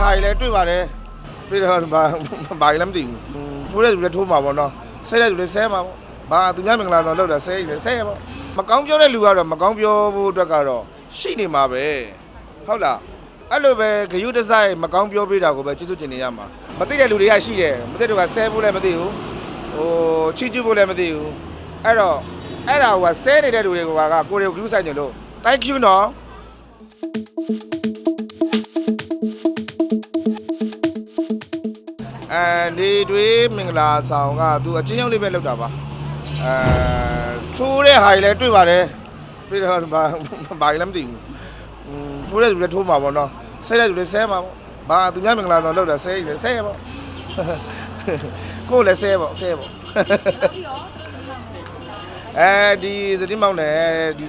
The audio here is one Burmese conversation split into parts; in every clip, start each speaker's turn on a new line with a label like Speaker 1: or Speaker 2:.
Speaker 1: တဲ့ဟာတွေလည်းတွေ့ပါတယ်ပြီးတော့ဘာဘာကြီးလည်းမသိဘူးထိုးတဲ့လူလည်းထိုးမှာပေါ့နော်ဆဲတဲ့လူလည်းဆဲမှာပေါ့ဘာသူများမင်္ဂလာဆောင်လောက်တာဆဲတယ်ဆဲရပေါ့မကောင်းပြောတဲ့လူကတော့မကောင်းပြောဖို့အတွက်ကတော့ရှိနေမှာပဲဟုတ်လားအဲ့လိုပဲဂယုတစိုက်မကောင်းပြောပေးတာကိုပဲကျေးဇူးတင်နေရမှာမသိတဲ့လူတွေကရှိတယ်မသိတဲ့လူကဆဲဖို့လည်းမသိဘူးဟိုချီကျူးဖို့လည်းမသိဘူးအဲ့တော့အဲ့ဒါကဆဲနေတဲ့လူတွေကကိုယ်တွေကိုဂယုစိုက်နေလို့ thank you နော်အဲ ဒီတွေးမင်္ဂလာဆောင်ကသူအချင်းချင်းလေးပဲလောက်တာပါအဲထိုးတဲ့ဟာတွေလည်းတွေ့ပါတယ်ပြီးတော့ဘာဘာကြီးလည်းမသိဘူးอืมထိုးတဲ့လူလည်းထိုးမှာပေါ့နော်ဆဲတဲ့လူလည်းဆဲမှာပေါ့ဘာသူများမင်္ဂလာဆောင်လောက်တာဆဲတယ်ဆဲရပေါ့ကိုယ်လည်းဆဲပေါ့ဆဲပေါ့အဲဒီစတိမောင်းနဲ့ဒီ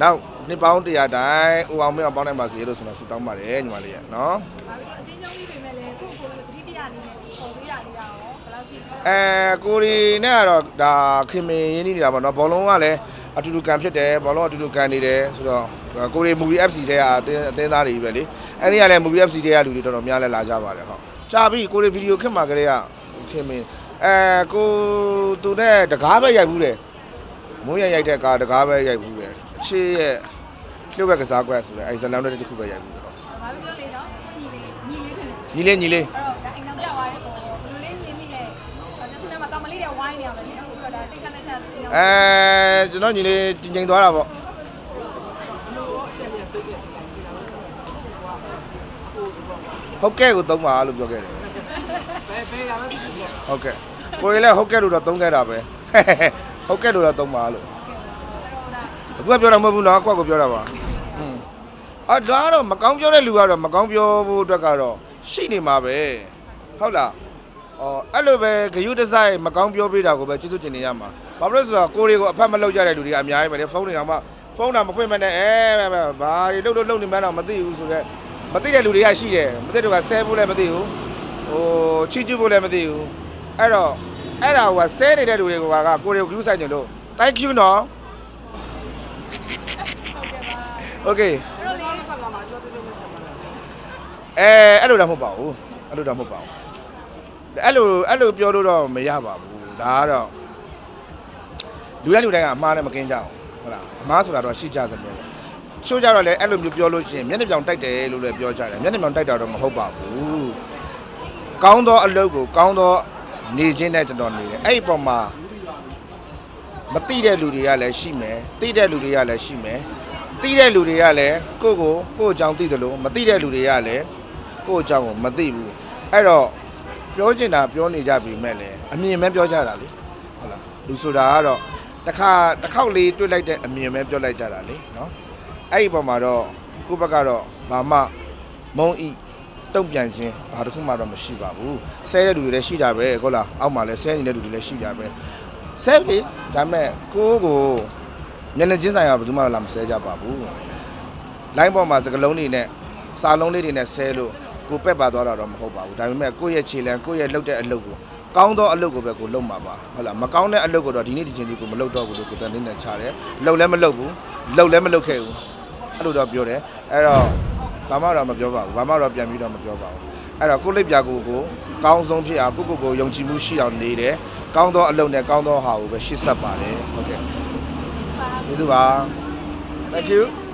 Speaker 1: နောက် နှစ်ပေါင်း100တိုင်းဦးအောင်မင်းအောင်ပေါင်းနိုင်ပါစေလို့ဆိုတော့ဆုတောင်းပါတယ်ညီမလေးရနော်
Speaker 2: ဘာလို့အချင်းချင်းကြီးပြင်မဲ့လဲကိုယ့်ကိုယ်ကိုတတိတရအနေနဲ့ပေါ်ပေးရလေးရအောင်ဘယ်လောက်ဖြစ်လဲ
Speaker 1: အဲကိုရီနဲ့ကတော့ဒါခင်မင်းရင်းနှီးနေတာပေါ့နော်ဘောလုံးကလည်းအတူတူကန်ဖြစ်တယ်ဘောလုံးအတူတူကန်နေတယ်ဆိုတော့ကိုရီ movie FC တဲကအသင်းအသင်းသားတွေပဲလေအဲ့ဒီကလည်း movie FC တဲကလူတွေတော်တော်များလဲလာကြပါတယ်ဟုတ်ကြာပြီကိုရီဗီဒီယိုခင်မှာကလေးကခင်မင်းအဲကိုသူနဲ့တကားပဲရိုက်ဘူးတယ်မုန်းရရိုက်တဲ့ကားတကားပဲရိုက်ဘူးတယ်အချေရဲ့ လှုပ်ဝက်ကစားကွက်ဆိုတဲ့အဲဇလန်တဲ့တစ်ခုပဲရိုက်ဘူးတယ်ဟုတ်
Speaker 2: ဘာလို့ပြောလဲတော့ညီလေးညီလေးထင်တယ်
Speaker 1: ညီလေးညီလေး
Speaker 2: အဲ့တော့ဒါအိမ်နောက်ကြသွားတဲ့ပုံဘယ်လိုလေးနေမိလဲဒါခုနကတောင်မလေးတွေဝိုင်းနေရမယ်နော်အခုကဒါစိတ်ကနဲ့ချက်
Speaker 1: အဲကျွန်တော်ညီလေးကျင်ကျင်သွားတာပေါ့ဟုတ်ကဲ့ကိုသုံးပါလို့ပြောခဲ့တယ်
Speaker 3: ဘယ်ဘယ်ရလဲဒီလို
Speaker 1: ဟုတ်ကဲ့ကိုရီလည်းဟုတ်ကဲ့လို့တော့သုံးခဲ့တာပဲဟုတ်ကဲ့လို့တော့သုံးပါလို့ အခုကပြောတာမဟုတ်ဘူးနော်ကွက်ကိုပြောတာပါอืมအာဒါကတော့မကောင်းပြောတဲ့လူကတော့မကောင်းပြောဖို့အတွက်ကတော့ရှိနေမှာပဲဟုတ်လားအော်အဲ့လိုပဲဂယုတစိုက်မကောင်းပြောပေးတာကိုပဲကျေးဇူးတင်နေရမှာဘာဖြစ်လို့လဲဆိုတော့ကိုရီကိုအဖက်မလုပ်ကြတဲ့လူတွေကအများကြီးပဲလေဖုန်းတွေတော့မှဖုန်းတာမဖွင့်မနဲ့အဲဘာတွေလှုပ်လို့လှုပ်နေမှန်းတော့မသိဘူးဆိုတော့မသိတဲ့လူတွေကရှိတယ်မသိတဲ့လူကဆဲဖို့လည်းမသိဘူးဟိုချီကျူးဖို့လည်းမသိဘူးအဲ့တော့အဲ့ဒါကဆဲနေတဲ့လူတွေကကိုယ်တွေကိုဂရုစိုက်နေလို့ thank you နော်
Speaker 2: ဟုတ်ကဲ့ပါ
Speaker 1: okay
Speaker 2: အဲ့တော့လေ
Speaker 3: ဆက်လာမှာကြောတက်တက်နဲ့ပတ်တယ်
Speaker 1: အဲအဲ့လိုတော့မဟုတ်ပါဘူးအဲ့လိုတော့မဟုတ်ပါဘူးအဲ့လိုအဲ့လိုပြောလို့တော့မရပါဘူးဒါကတော့လူတိုင်းလူတိုင်းကအမှားနဲ့မကင်းကြအောင်ဟုတ်လားအမှားဆိုတာတော့ရှိကြသမျှပဲချိုးကြတော့လေအဲ့လိုမျိုးပြောလို့ရှိရင်မျက်နှာပြောင်တိုက်တယ်လို့လည်းပြောကြတယ်မျက်နှာပြောင်တိုက်တာတော့မဟုတ်ပါဘူးကောင်းသောအလုပ်ကိုကောင်းသောနေခြင်းနဲ့ကျွန်တော်နေတယ်အဲ့ဒီပုံမှာ မတိတဲ့လူတွေကလည်းရှိမယ်တိတဲ့လူတွေကလည်းရှိမယ်တိတဲ့လူတွေကလည်းကိုယ့်ကိုကိုယ့်အကြောင်းသိတယ်လို့မတိတဲ့လူတွေကလည်းကိုယ့်အကြောင်းကိုမသိဘူးအဲ့တော့ပြောချင်တာပြောနေကြပြီမဲ့လေအမြင်ပဲပြောကြတာလေဟုတ်လားလူဆိုတာကတော့တစ်ခါတစ်ခေါက်လေးတွေ့လိုက်တဲ့အမြင်ပဲပြောလိုက်ကြတာလေနော်အဲ့ဒီပုံမှာတော့ကိုယ့်ဘက်ကတော့ဘာမှမုံဤတုံ့ပြန်ခြင်းဘာတစ်ခုမှတော့မရှိပါဘူးဆဲတဲ့လူတွေလည်းရှိကြပဲဟုတ်လားအောက်မှာလည်းဆဲနေတဲ့လူတွေလည်းရှိကြပဲ ဆဲလေဒါပေမဲ့ကိုယ့်ကိုမျက်နှာချင်းဆိုင်ကဘယ်သူမှလာမဆဲကြပါဘူးလိုင်းပေါ်မှာစကလုံးတွေနဲ့စာလုံးလေးတွေနဲ့ဆဲလို့ကိုပက်ပါသွားတာတော့မဟုတ်ပါဘူးဒါပေမဲ့ကိုယ့်ရဲ့ခြေလမ်းကိုယ့်ရဲ့လှုပ်တဲ့အလုပ်ကိုကောင်းသောအလုပ်ကိုပဲကိုလုပ်မှာပါဟုတ်လားမကောင်းတဲ့အလုပ်ကိုတော့ဒီနေ့ဒီချိန်ကြီးကိုမလုပ်တော့ဘူးလို့ကိုတန်တင်းနဲ့ချတယ်လှုပ်လည်းမလှုပ်ဘူးလှုပ်လည်းမလှုပ်ခဲ့ဘူးအဲ့လိုတော့ပြောတယ်အဲ့တော့ ဘာမှတော့မပြောပါဘူးဘာမှတော့ပြန်ပြီးတော့မပြောပါဘူးအဲ့တော့ကိုလိပ်ပြကိုကိုကောင်းဆုံးဖြစ်အောင်ကိုကိုကိုယုံကြည်မှုရှိအောင်နေတယ်ကောင်းသောအလုပ်နဲ့ကောင်းသောဟာကိုပဲရှေ့ဆက်ပါတယ်ဟုတ်ကဲ့ကျေးဇူးပါ thank you